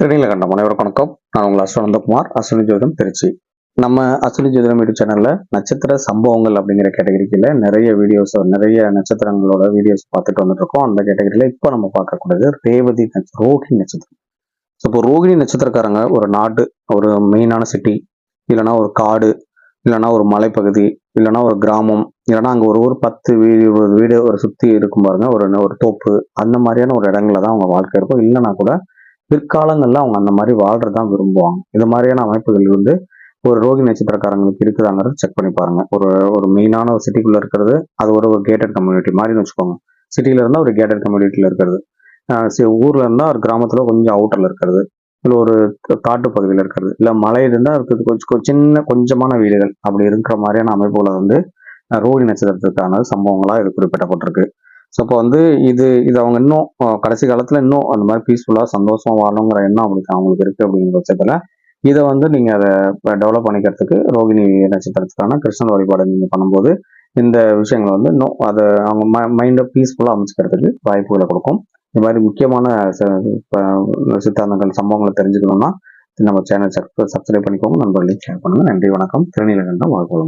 திருநீலகண்டம் அனைவருக்கும் வணக்கம். நான் உங்கள் அஸ்வனந்தகுமார் அஸ்வினி ஜோதிடம் திருச்சி. நம்ம அஸ்வினி ஜோதிடம் யூடியூப் சேனலில் நட்சத்திர சம்பவங்கள் அப்படிங்கிற கேட்டகரிக்கில் நிறைய வீடியோஸ் நிறைய நட்சத்திரங்களோட வீடியோஸ் பார்த்துட்டு வந்துட்டு இருக்கோம் அந்த கேட்டகரியில் இப்போ நம்ம பார்க்கக்கூடியது ரேவதி ரோஹிணி ரோகிணி நட்சத்திரம். ஸோ இப்போ ரோஹிணி நட்சத்திரக்காரங்க ஒரு நாடு ஒரு மெயினான சிட்டி இல்லைன்னா ஒரு காடு இல்லைன்னா ஒரு மலைப்பகுதி இல்லைன்னா ஒரு கிராமம் இல்லைன்னா அங்கே ஒரு ஒரு பத்து வீடு ஒரு வீடு ஒரு சுற்றி இருக்கும் பாருங்க ஒரு ஒரு தோப்பு அந்த மாதிரியான ஒரு இடங்களில் தான் அவங்க வாழ்க்கை இருக்கும். இல்லைனா கூட பிற்காலங்களில் அவங்க அந்த மாதிரி வாழ்றதான் விரும்புவாங்க. இது மாதிரியான அமைப்புகள் வந்து ஒரு ரோகி நட்சத்திரக்காரங்களுக்கு இருக்குதாங்கிறது செக் பண்ணி பாருங்க. ஒரு ஒரு மெயினான ஒரு சிட்டிக்குள்ளே இருக்கிறது அது ஒரு ஒரு கேட்டட் கம்யூனிட்டி மாதிரின்னு வச்சுக்கோங்க. சிட்டியில் இருந்தால் ஒரு கேட்டட் கம்யூனிட்டியில் இருக்கிறது. ஊரில் இருந்தால் ஒரு கிராமத்தில் கொஞ்சம் அவுட்டரில் இருக்கிறது. இல்லை ஒரு காட்டு பகுதியில் இருக்கிறது. இல்லை மலையில இருந்தால் இருக்கிறது கொஞ்சம் கொஞ்சம் சின்ன கொஞ்சமான வீடுகள். அப்படி இருக்கிற மாதிரியான அமைப்புகளை வந்து ரோகி நட்சத்திரத்துக்கான சம்பவங்களாக இது குறிப்பிடப்பட்டிருக்கு. ஸோ இப்போ வந்து இது இது அவங்க இன்னும் கடைசி காலத்தில் இன்னும் அந்த மாதிரி பீஸ்ஃபுல்லாக சந்தோஷமாக வாழணுங்கிற எண்ணம் அவங்களுக்கு அவங்களுக்கு இருக்கு அப்படிங்கிற பட்சத்தில் இதை வந்து நீங்கள் அதை டெவலப் பண்ணிக்கிறதுக்கு ரோகிணி நட்சத்திரத்துக்கான கிருஷ்ணன் வழிபாடு நீங்கள் பண்ணும்போது இந்த விஷயங்களை வந்து இன்னும் அதை அவங்க ம மைண்டை பீஸ்ஃபுல்லாக அமைச்சுக்கிறதுக்கு வாய்ப்புகளை கொடுக்கும். இந்த மாதிரி முக்கியமான சித்தாந்தங்கள் சம்பவங்களை தெரிஞ்சுக்கணும்னா நம்ம சேனல் சப்ஸ்கிரைப் பண்ணிக்கோங்க நண்பர்களையும் ஷேர் பண்ணுங்கள் நன்றி வணக்கம். திருநீலகண்டம் வாழ்க்கை